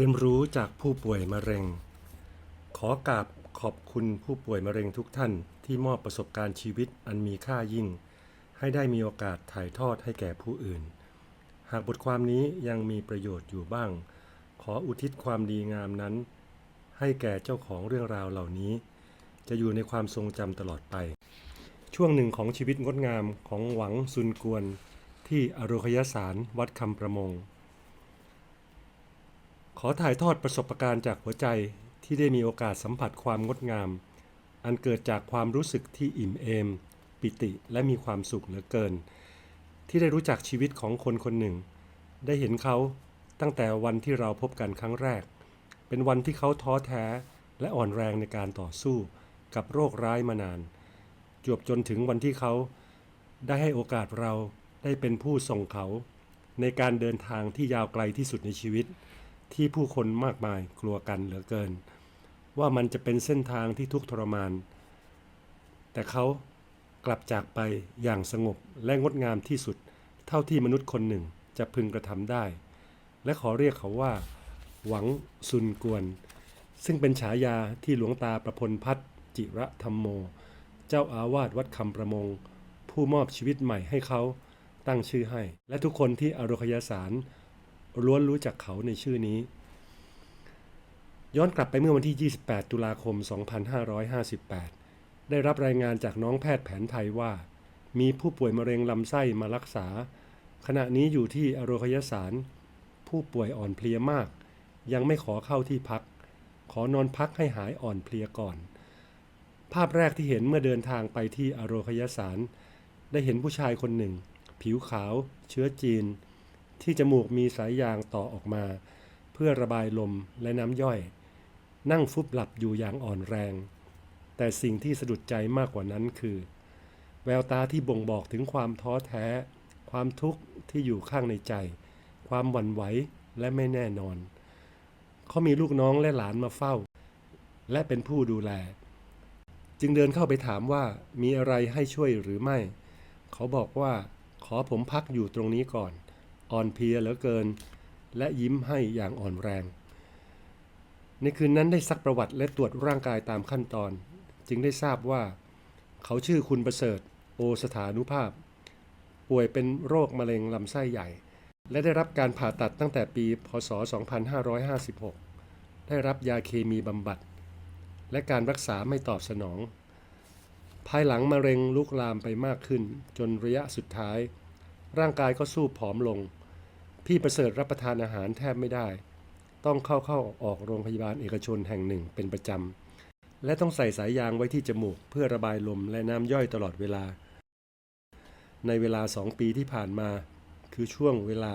เรียนรู้จากผู้ป่วยมะเร็ง ขอกราบขอบคุณผู้ป่วยมะเร็งทุกท่านที่มอบประสบการณ์ชีวิตอันมีค่ายิ่ง ให้ได้มีโอกาสถ่ายทอดให้แก่ผู้อื่น หากบทความนี้ยังมีประโยชน์อยู่บ้าง ขออุทิศความดีงามนั้น ให้แก่เจ้าของเรื่องราวเหล่านี้ จะอยู่ในความทรงจำตลอดไป ช่วงหนึ่งของชีวิตงดงามของหวังซุนกวน ที่อโรคยสารวัดคำประมง ขอถ่ายทอดประสบการณ์จากหัวใจที่ได้มีโอกาสสัมผัสความงดงาม อันเกิดจากความรู้สึกที่อิ่มเอม ปิติและมีความสุขเหลือเกิน ที่ได้รู้จักชีวิตของคนคนหนึ่ง ได้เห็นเขาตั้งแต่วันที่เราพบกันครั้งแรก เป็นวันที่เขาท้อแท้และอ่อนแรงในการต่อสู้กับโรคร้ายมานาน จวบจนถึงวันที่เขาได้ให้โอกาสเราได้เป็นผู้ส่งเขา ในการเดินทางที่ยาวไกลที่สุดในชีวิต ที่ผู้คนมากมายกลัวกันเหลือเกิน ว่ามันจะเป็นเส้นทางที่ทุกทรมาน แต่เขากลับจากไปอย่างสงบและงดงามที่สุด เท่าที่มนุษย์คนหนึ่งจะพึงกระทำได้ และขอเรียกเขาว่า หวังซุนกวน ซึ่งเป็นฉายาที่หลวงตาประพลพัฒน์จิระธรรมโม เจ้าอาวาสวัดคำประมง ผู้มอบชีวิตใหม่ให้เขาตั้งชื่อให้ และทุกคนที่อโรคยสาร ล้วนรู้จักเขาในชื่อนี้ ย้อนกลับไปเมื่อวันที่ 28 ตุลาคม 2558 ได้รับรายงานจากน้องแพทย์แผนไทยว่า มีผู้ป่วยมะเร็งลำไส้มารักษา ขณะนี้อยู่ที่อโรคยสาร ผู้ป่วยอ่อนเพลียมาก ยังไม่ขอเข้าที่พัก ขอนอนพักให้หายอ่อนเพลียก่อน ภาพแรกที่เห็นเมื่อเดินทางไปที่อโรคยสาร ได้เห็นผู้ชายคนหนึ่ง ผิวขาว เชื้อจีน ที่จมูกมีสายยางต่อออกมา เพื่อระบายลมและน้ำย่อย นั่งฟุบหลับอยู่อย่างอ่อนแรง แต่สิ่งที่สะดุดใจมากกว่านั้นคือ แววตาที่บ่งบอกถึงความท้อแท้ ความทุกข์ที่อยู่ข้างในใจ ความหวั่นไหวและไม่แน่นอน เขามีลูกน้องและหลานมาเฝ้า และเป็นผู้ดูแล จึงเดินเข้าไปถามว่ามีอะไรให้ช่วยหรือไม่ เขาบอกว่าขอผมพักอยู่ตรงนี้ก่อน อ่อนเพลียเหลือเกิน และยิ้มให้อย่างอ่อนแรง ในคืนนั้นได้ซักประวัติและตรวจร่างกายตามขั้นตอน จึงได้ทราบว่า เขาชื่อคุณประเสริฐ โอสถานุภาพ ป่วยเป็นโรคมะเร็งลำไส้ใหญ่ และได้รับการผ่าตัดตั้งแต่ปี พศ 2556 ได้รับยาเคมีบำบัด และการรักษาไม่ตอบสนองภายหลังมะเร็งลุกลามไปมากขึ้น จนระยะสุดท้าย ร่างกายก็สู้ผอมลง พี่ประเสริฐรับประทานอาหารแทบไม่ได้ ต้องเข้าเข้าออกโรงพยาบาลเอกชนแห่งหนึ่งเป็นประจำ และต้องใส่สายยางไว้ที่จมูก เพื่อระบายลมและน้ำย่อยตลอดเวลา ในเวลาสองปีที่ผ่านมา คือช่วงเวลา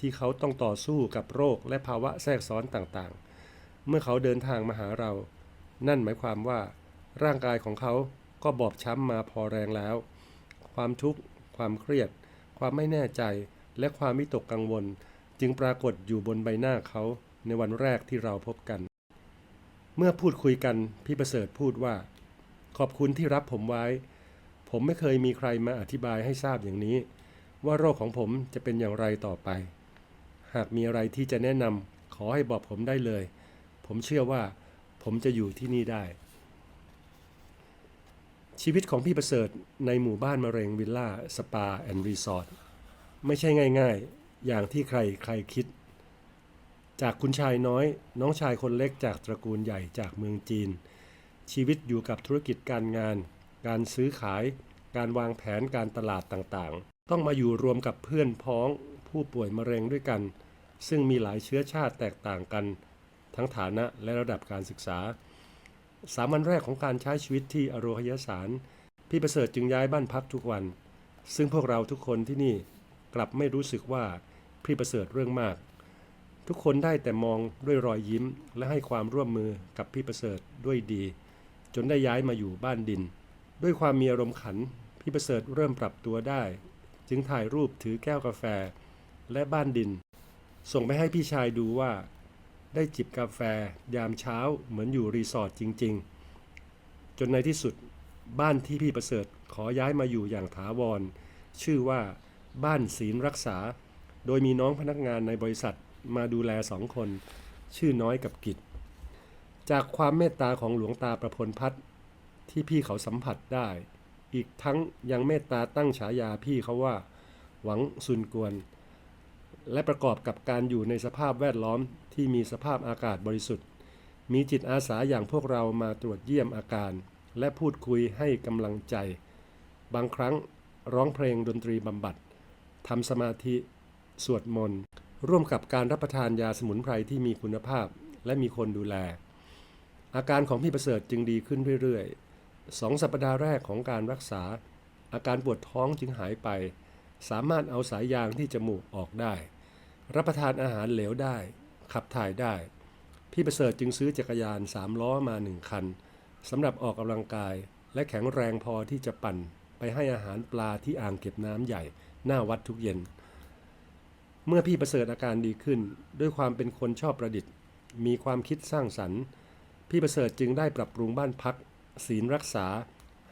ที่เขาต้องต่อสู้กับโรคและภาวะแทรกซ้อนต่างๆ เมื่อเขาเดินทางมาหาเรา นั่นหมายความว่า ร่างกายของเขาก็บอบช้ำมาพอแรงแล้ว ความทุกข์ ความเครียด ความไม่แน่ใจ และความวิตกกังวล จึงปรากฏอยู่บนใบหน้าเขาในวันแรกที่เราพบกัน เมื่อพูดคุยกันพี่ประเสริฐพูดว่า ขอบคุณที่รับผมไว้ ผมไม่เคยมีใครมาอธิบายให้ทราบอย่างนี้ ว่าโรคของผมจะเป็นอย่างไรต่อไป หากมีอะไรที่จะแนะนำขอให้บอกผมได้เลย ผมเชื่อว่าผมจะอยู่ที่นี่ได้ ชีวิตของพี่ประเสริฐในหมู่บ้านมะเร็งวิลล่าสปาแอนด์รีสอร์ท ไม่ใช่ง่ายๆ อย่างที่ใครใครคิด จากคุณชายน้อย น้องชายคนเล็กจากตระกูลใหญ่จากเมืองจีน ชีวิตอยู่กับธุรกิจการงาน การซื้อขาย การวางแผนการตลาดต่างๆ ต้องมาอยู่รวมกับเพื่อนพ้อง ผู้ป่วยมะเร็งด้วยกัน ซึ่งมีหลายเชื้อชาติแตกต่างกัน ทั้งฐานะและระดับการศึกษา สามวันแรกของการใช้ชีวิตที่อโรคยสาร พี่ประเสริฐจึงย้ายบ้านพักทุกวัน ซึ่งพวกเราทุกคนที่นี่ กลับไม่รู้สึกว่าพี่ประเสริฐเรื่องมาก ทุกคนได้แต่มองด้วยรอยยิ้มและให้ความร่วมมือกับพี่ประเสริฐด้วยดี จนได้ย้ายมาอยู่บ้านดิน ด้วยความมีอารมณ์ขันพี่ประเสริฐเริ่มปรับตัวได้ จึงถ่ายรูปถือแก้วกาแฟ และบ้านดิน ส่งไปให้พี่ชายดูว่า ได้จิบกาแฟ ยามเช้าเหมือนอยู่รีสอร์ทจริง ๆ จนในที่สุดบ้านที่พี่ประเสริฐขอย้ายมาอยู่อย่างถาวร ชื่อว่า บ้านศีลรักษา โดยมีน้องพนักงานในบริษัทมาดูแลสองคน ชื่อน้อยกับกิจ จากความเมตตาของหลวงตาประพลพัฒน์ที่พี่เขาสัมผัสได้ อีกทั้งยังเมตตาตั้งฉายาพี่เขาว่า หวังซุนกวน และประกอบกับการอยู่ในสภาพแวดล้อมที่มีสภาพอากาศบริสุทธิ์ มีจิตอาสาอย่างพวกเรามาตรวจเยี่ยมอาการ และพูดคุยให้กำลังใจ บางครั้งร้องเพลงดนตรีบำบัด ทำสมาธิสวดมนต์ ร่วมกับการรับประทานยาสมุนไพรที่มีคุณภาพและมีคนดูแล อาการของพี่ประเสริฐจึงดีขึ้นเรื่อยๆสองสัปดาห์แรกของการรักษา อาการปวดท้องจึงหายไป สามารถเอาสายยางที่จมูกออกได้ รับประทานอาหารเหลวได้ ขับถ่ายได้ พี่ประเสริฐจึงซื้อจักรยานสามล้อมาหนึ่งคันสำหรับออกกำลังกายและแข็งแรงพอที่จะปั่นไปให้อาหารปลาที่อ่างเก็บน้ำใหญ่ หน้าวัดทุกเย็น เมื่อพี่ประเสริฐอาการดีขึ้น ด้วยความเป็นคนชอบประดิษฐ์ มีความคิดสร้างสรรค์ พี่ประเสริฐจึงได้ปรับปรุงบ้านพัก ศีลรักษา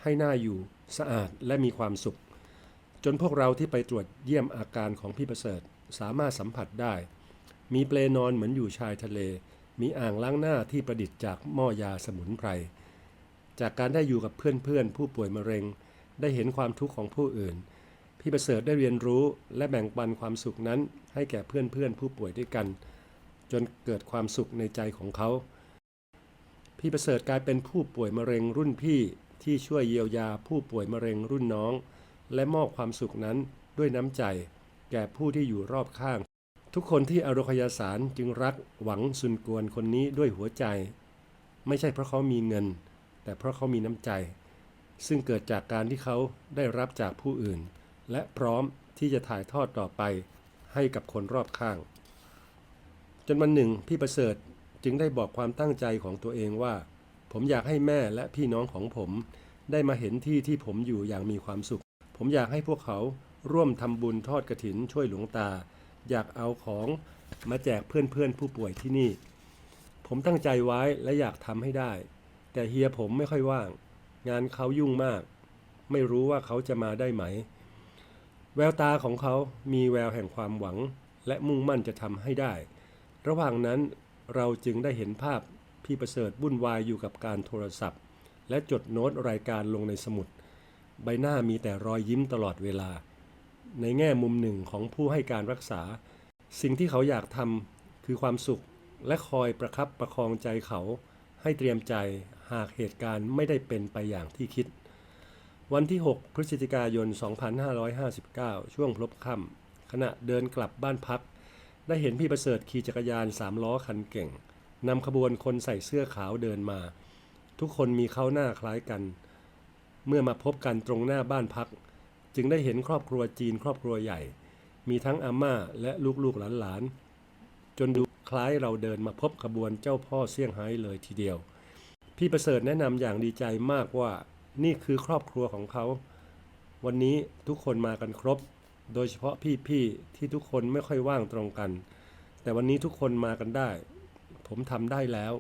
ให้หน่าอยู่ สะอาดและมีความสุข จนพวกเราที่ไปตรวจเยี่ยมอาการของพี่ประเสริฐสามารถสัมผัสได้ มีเปลนอนเหมือนอยู่ชายทะเล มีอ่างล้างหน้าที่ประดิษฐ์จากหม้อยาสมุนไพรจากการได้อยู่กับเพื่อนๆผู้ป่วยมะเร็ง ได้เห็นความทุกข์ของผู้อื่น พี่ประเสริฐได้เรียนรู้และแบ่งปันความสุขนั้น ให้แก่เพื่อนๆผู้ป่วยด้วยกัน จนเกิดความสุขในใจของเขา พี่ประเสริฐกลายเป็นผู้ป่วยมะเร็งรุ่นพี่ที่ช่วยเยียวยาผู้ป่วยมะเร็งรุ่นน้อง และมอบความสุขนั้นด้วยน้ำใจ แก่ผู้ที่อยู่รอบข้าง ทุกคนที่อโรคยาสารจึงรักหวังสุนกวนคนนี้ด้วยหัวใจ ไม่ใช่เพราะเขามีเงิน แต่เพราะเขามีน้ำใจ ซึ่งเกิดจากการที่เขาได้รับจากผู้อื่น และพร้อมที่จะถ่ายทอดต่อไปให้กับคนรอบข้าง จนวันหนึ่งพี่ประเสริฐจึงได้บอกความตั้งใจของตัวเองว่า ผมอยากให้แม่และพี่น้องของผมได้มาเห็นที่ที่ผมอยู่อย่างมีความสุข ผมอยากให้พวกเขาร่วมทำบุญทอดกระถินช่วยหลวงตา อยากเอาของมาแจกเพื่อนๆ ผู้ป่วยที่นี่ ผมตั้งใจไว้และอยากทำให้ได้ แต่เฮียผมไม่ค่อยว่าง งานเขายุ่งมาก ไม่รู้ว่าเขาจะมาได้ไหม แววตาของเขามีแววแห่งความหวัง และมุ่งมั่นจะทำให้ได้ ระหว่างนั้นเราจึงได้เห็นภาพพี่ประเสริฐวุ่นวายอยู่กับการโทรศัพท์ และจดโน้ตรายการลงในสมุด ใบหน้ามีแต่รอยยิ้มตลอดเวลา ในแง่มุมหนึ่งของผู้ให้การรักษา สิ่งที่เขาอยากทำคือความสุขและคอยประครับประคองใจเขา ให้เตรียมใจหากเหตุการณ์ไม่ได้เป็นไปอย่างที่คิด วันที่ 6 พฤศจิกายน 2559 ช่วงพลบค่ำขณะเดินกลับบ้านพัก ได้เห็นพี่ประเสริฐขี่จักรยานสามล้อคันเก่งนำขบวนคนใส่เสื้อขาวเดินมา ทุกคนมีเข้าหน้าคล้ายกัน เมื่อมาพบกันตรงหน้าบ้านพัก จึงได้เห็นครอบครัวจีนครอบครัวใหญ่ มีทั้งอาม่าและลูกๆหลานๆ จนดูคล้ายเราเดินมาพบขบวนเจ้าพ่อเซี่ยงไฮ้เลยทีเดียว พี่ประเสริฐแนะนำอย่างดีใจมากว่า นี่คือครอบครัวของเขา วันนี้ทุกคนมากันครบ โดยเฉพาะพี่ๆที่ทุกคนไม่ค่อยว่างตรงกัน แต่วันนี้ทุกคนมากันได้ ผมทำได้แล้ว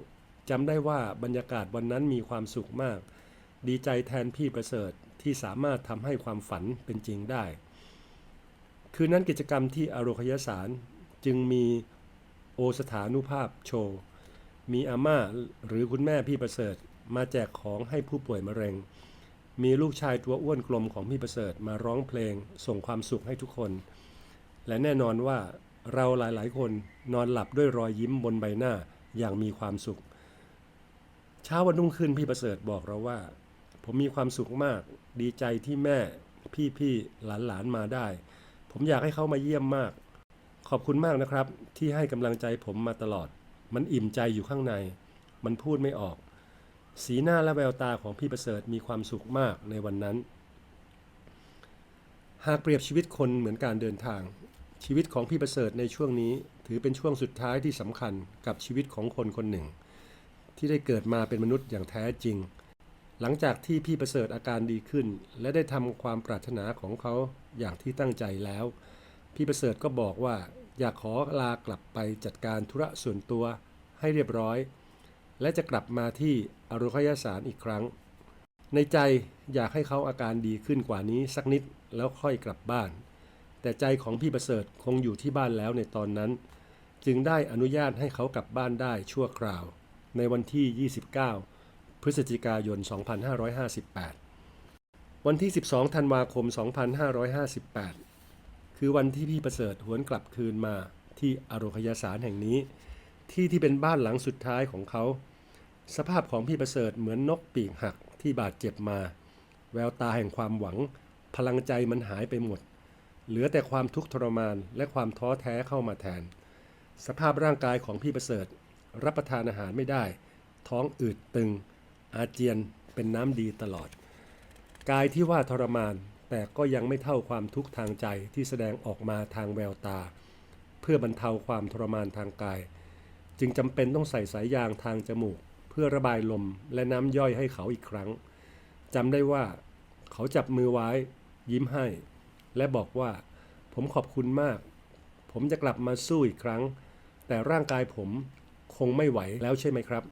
จำได้ว่าบรรยากาศวันนั้นมีความสุขมาก ดีใจแทนพี่ประเสริฐที่สามารถทำให้ความฝันเป็นจริงได้ คืนนั้นกิจกรรมที่อโรคยสารจึงมีโอสถานุภาพโชว์ มีอาม่าหรือคุณแม่พี่ประเสริฐมาแจกของให้ผู้ป่วยมะเร็ง มีลูกชายตัวอ้วนกลมของพี่ประเสริฐมาร้องเพลงส่งความสุขให้ทุกคน และแน่นอนว่าเราหลายๆ คนนอนหลับด้วยรอยยิ้มบนใบหน้าอย่างมีความสุข เช้าวันรุ่งขึ้นพี่ประเสริฐบอกเราว่า ผมมีความสุขมาก ดีใจที่แม่ พี่ๆหลานๆมาได้ ผมอยากให้เขามาเยี่ยมมาก ขอบคุณมากนะครับ ที่ให้กำลังใจผมมาตลอด มันอิ่มใจอยู่ข้างใน มันพูดไม่ออก สีหน้าและแววตาของพี่ประเสริฐมีความสุขมากในวันนั้น หากเปรียบชีวิตคนเหมือนการเดินทาง ชีวิตของพี่ประเสริฐในช่วงนี้ ถือเป็นช่วงสุดท้ายที่สำคัญกับชีวิตของคนคนหนึ่ง ที่ได้เกิดมาเป็นมนุษย์อย่างแท้จริง หลังจากที่พี่ประเสริฐอาการดีขึ้น และได้ทำความปรารถนาของเขาอย่างที่ตั้งใจแล้ว พี่ประเสริฐก็บอกว่าอยากขอลากลับไปจัดการธุระส่วนตัวให้เรียบร้อย และจะกลับมาที่อโรคยสารอีกครั้ง ในใจอยากให้เขาอาการดีขึ้นกว่านี้สักนิดแล้วค่อยกลับบ้าน แต่ใจของพี่ประเสริฐคงอยู่ที่บ้านแล้วในตอนนั้น จึงได้อนุญาตให้เขากลับบ้านได้ชั่วคราว ในวันที่ 29 พฤศจิกายน 2558 วันที่ 12 ธันวาคม 2558 คือวันที่พี่ประเสริฐหวนกลับคืนมาที่อโรคยาสารแห่งนี้ ที่ที่เป็นบ้านหลังสุดท้ายของเขา สภาพของพี่ประเสริฐเหมือนนกปีกหักที่บาดเจ็บมา แววตาแห่งความหวัง พลังใจมันหายไปหมด เหลือแต่ความทุกข์ทรมานและความท้อแท้เข้ามาแทน สภาพร่างกายของพี่ประเสริฐ รับประทานอาหารไม่ได้ ท้องอืดตึง อาเจียนเป็นน้ำดีตลอด กายที่ว่าทรมานแต่ก็ยังไม่เท่าความทุกข์ทางใจที่แสดงออกมาทางแววตา เพื่อบรรเทาความทรมานทางกาย จึงจำเป็นต้องใส่สายยางทางจมูก พื่อระบายลมและน้ำย่อยให้เขาอีกครั้งจำได้ว่า เขาจับมือไว้ ยิ้มให้ และบอกว่า ผมขอบคุณมาก ผมจะกลับมาสู้อีกครั้ง แต่ร่างกายผมคงไม่ไหวแล้วใช่ไหมครับ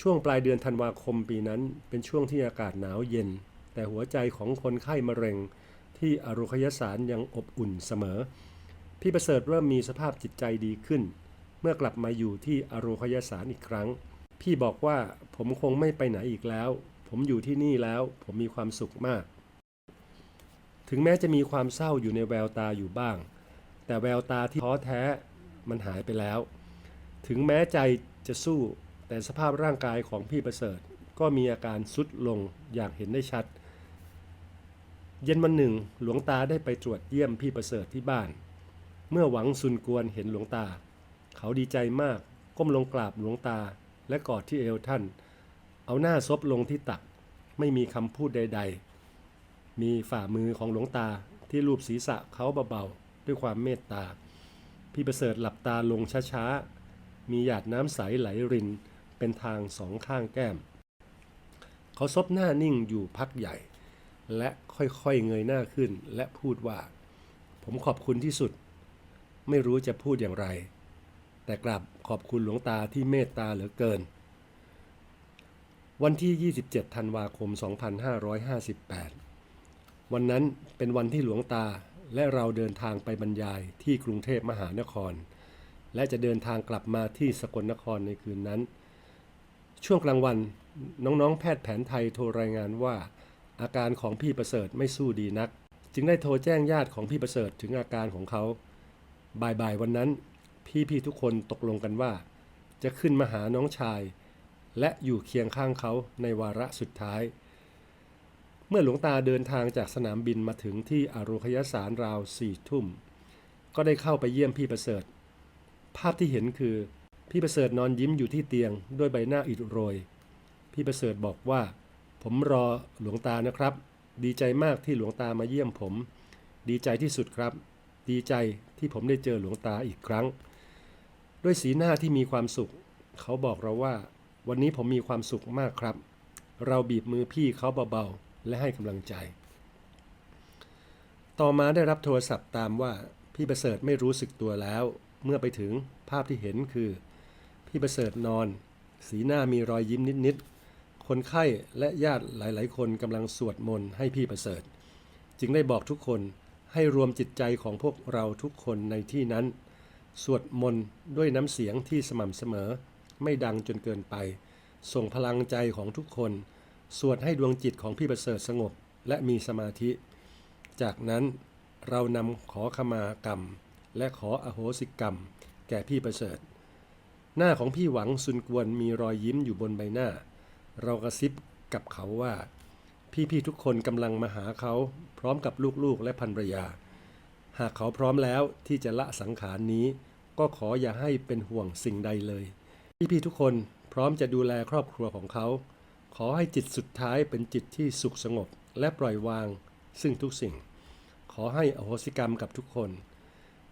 ช่วงปลายเดือนธันวาคมปีนั้นเป็นช่วงที่อากาศหนาวเย็น แต่หัวใจของคนไข้มะเร็ง ที่อโรคยสารยังอบอุ่นเสมอ พี่ประเสริฐเริ่มมีสภาพจิตใจดีขึ้น เมื่อกลับมาอยู่ที่อโรคยสารอีกครั้ง พี่บอกว่าผมคงไม่ไปไหนอีกแล้ว ผมอยู่ที่นี่แล้ว ผมมีความสุขมาก ถึงแม้จะมีความเศร้าอยู่ในแววตาอยู่บ้าง แต่แววตาที่ท้อแท้มันหายไปแล้ว ถึงแม้ใจจะสู้ แต่สภาพร่างกายของพี่ประเสริฐ ก็มีอาการสุดลงอย่างเห็นได้ชัด เย็นวันหนึ่ง หลวงตาได้ไปตรวจเยี่ยมพี่ประเสริฐที่บ้าน เมื่อหวังซุนกวนเห็นหลวงตา เขาดีใจมาก ก้มลงกราบหลวงตา และกอดที่เอวท่าน เอาหน้าซบลงที่ตัก ไม่มีคำพูดใด ๆ มีฝ่ามือของหลวงตาที่ลูบศีรษะเขาเบาๆ ด้วยความเมตตา พี่ประเสริฐหลับตาลงช้าๆ มีหยาดน้ำใสไหลริน เป็นทางสองข้างแก้ม เขาซบหน้านิ่งอยู่พักใหญ่ และค่อยๆเงยหน้าขึ้นและพูดว่า ผมขอบคุณที่สุด ไม่รู้จะพูดอย่างไร แต่กลับ ขอบคุณหลวงตาที่เมตตาเหลือเกิน วันที่ 27 ธันวาคม 2558 วันนั้นเป็นวันที่หลวงตาและเราเดินทางไปบรรยายที่กรุงเทพมหานคร และจะเดินทางกลับมาที่สกลนครในคืนนั้น ช่วงกลางวันน้องๆ แพทย์แผนไทยโทรรายงานว่า อาการของพี่ประเสริฐไม่สู้ดีนัก จึงได้โทรแจ้งญาติของพี่ประเสริฐถึงอาการของเขา บ่ายๆวันนั้น พี่ๆทุกคนตกลงกันว่า จะขึ้นมาหาน้องชาย และอยู่เคียงข้างเขาในวาระสุดท้าย เมื่อหลวงตาเดินทางจากสนามบินมาถึงที่อารุคยสารราวสี่ทุ่ม ก็ได้เข้าไปเยี่ยมพี่ประเสริฐ ภาพที่เห็นคือ พี่ประเสริฐนอนยิ้มอยู่ที่เตียงด้วยใบหน้าอิดโรย พี่ประเสริฐบอกว่า ผมรอหลวงตานะครับ ดีใจมากที่หลวงตามาเยี่ยมผม ดีใจที่สุดครับ ดีใจที่ผมได้เจอหลวงตาอีกครั้ง ด้วยสีหน้าที่มีความสุข เขาบอกเราว่า วันนี้ผมมีความสุขมากครับ เราบีบมือพี่เขาเบาๆ และให้กำลังใจ ต่อมาได้รับโทรศัพท์ตามว่าพี่ประเสริฐไม่รู้สึกตัวแล้ว เมื่อไปถึงภาพที่เห็นคือ พี่ประเสริฐนอน สีหน้ามีรอยยิ้มนิดๆ คนไข้และญาติหลายๆ คนกำลังสวดมนต์ให้พี่ประเสริฐ จึงได้บอกทุกคนให้รวมจิตใจของพวกเราทุกคนในที่นั้น สวดมนต์ด้วยน้ำเสียงที่สม่ำเสมอ ไม่ดังจนเกินไป ส่งพลังใจของทุกคน สวดให้ดวงจิตของพี่ประเสริฐสงบและมีสมาธิ จากนั้นเรานำขอขมากรรม และขออโหสิกรรม แก่พี่ประเสริฐ หน้าของพี่หวังซุนกวนมีรอยยิ้มอยู่บนใบหน้า เรากระซิบกับเขาว่า พี่ๆทุกคนกำลังมาหาเขาพร้อมกับลูกๆและภรรยา หากเขาพร้อมแล้วที่จะละสังขารนี้ ก็ขออย่าให้เป็นห่วงสิ่งใดเลยพี่ๆทุกคนพร้อมจะดูแลครอบครัวของเขา ขอให้จิตสุดท้ายเป็นจิตที่สุขสงบและปล่อยวาง ซึ่งทุกสิ่ง ขอให้อโหสิกรรมกับทุกคน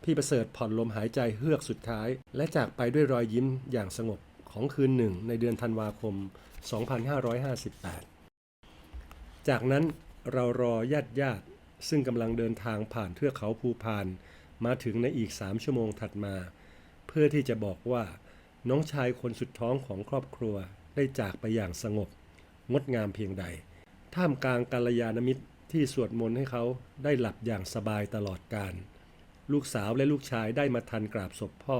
พี่ประเสริฐผ่อนลมหายใจเฮือกสุดท้าย และจากไปด้วยรอยยิ้มอย่างสงบของคืนหนึ่งในเดือนธันวาคม 2558 จากนั้นเรารอญาติญาติ ซึ่งกำลังเดินทางผ่านเทือกเขาภูพาน มาถึงในอีกสามชั่วโมงถัดมา เพื่อที่จะบอกว่า น้องชายคนสุดท้องของครอบครัวได้จากไปอย่างสงบ งดงามเพียงใด ท่ามกลางกัลยาณมิตรที่สวดมนต์ให้เขาได้หลับอย่างสบายตลอดกาลลูกสาวและลูกชายได้มาทันกราบศพพ่อ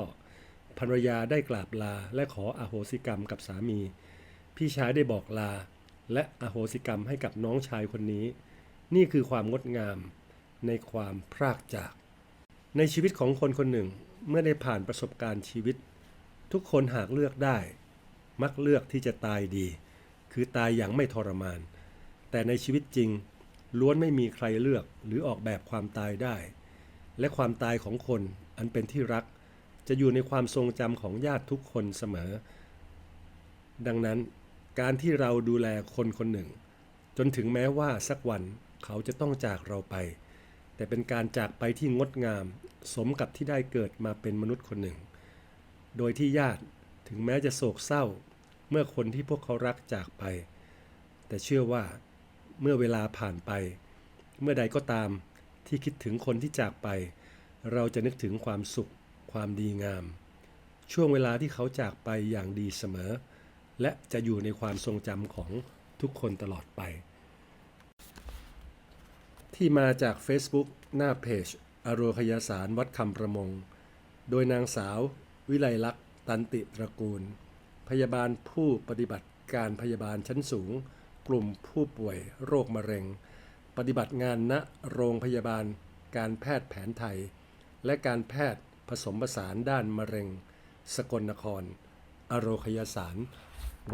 ภรรยาได้กราบลาและขออโหสิกรรมกับสามี พี่ชายได้บอกลา และอโหสิกรรมให้กับน้องชายคนนี้ นี่คือความงดงามในความพรากจาก ในชีวิตของคนคนหนึ่งเมื่อได้ผ่านประสบการณ์ชีวิต ทุกคนหากเลือกได้ มักเลือกที่จะตายดี คือตายอย่างไม่ทรมาน แต่ในชีวิตจริง ล้วนไม่มีใครเลือกหรือออกแบบความตายได้ และความตายของคนอันเป็นที่รัก จะอยู่ในความทรงจำของญาติทุกคนเสมอ ดังนั้นการที่เราดูแลคนคนหนึ่ง จนถึงแม้ว่าสักวัน เขาจะต้องจากเราไป แต่เป็นการจากไปที่งดงาม สมกับที่ได้เกิดมาเป็นมนุษย์คนหนึ่ง โดยที่ญาติถึงแม้จะโศกเศร้า เมื่อคนที่พวกเขารักจากไป แต่เชื่อว่าเมื่อเวลาผ่านไป เมื่อใดก็ตามที่คิดถึงคนที่จากไป เราจะนึกถึงความสุข ความดีงาม ช่วงเวลาที่เขาจากไปอย่างดีเสมอ และจะอยู่ในความทรงจำของทุกคนตลอดไป ที่มาจาก Facebook หน้าเพจอโรคยาสารวัดคำประมง โดยนางสาว วิไลลักษณ์ตันติตระกูล พยาบาลผู้ปฏิบัติการพยาบาลชั้นสูง กลุ่มผู้ป่วยโรคมะเร็ง ปฏิบัติงานณโรงพยาบาล การแพทย์แผนไทย และการแพทย์ผสมผสานด้านมะเร็ง สกลนคร อโรคยาสาร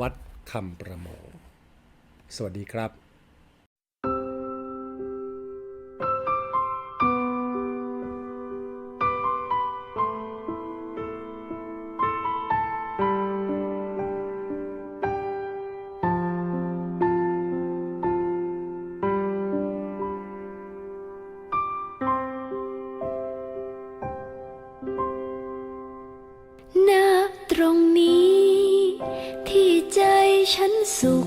วัดคำประมง สวัสดีครับ ฉันสุข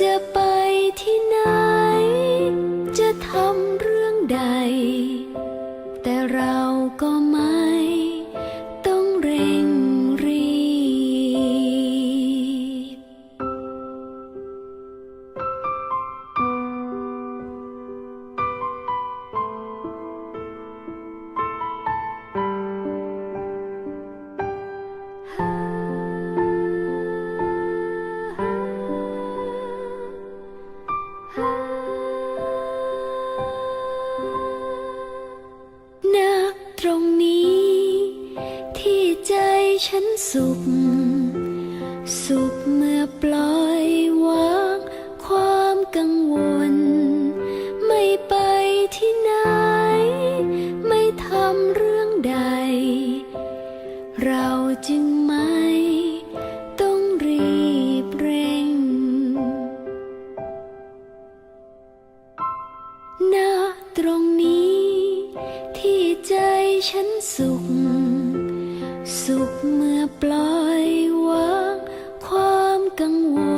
จะไปที่ไหน ตรงนี้ ที่ใจฉันสุข สุขเมื่อปล่อย 等我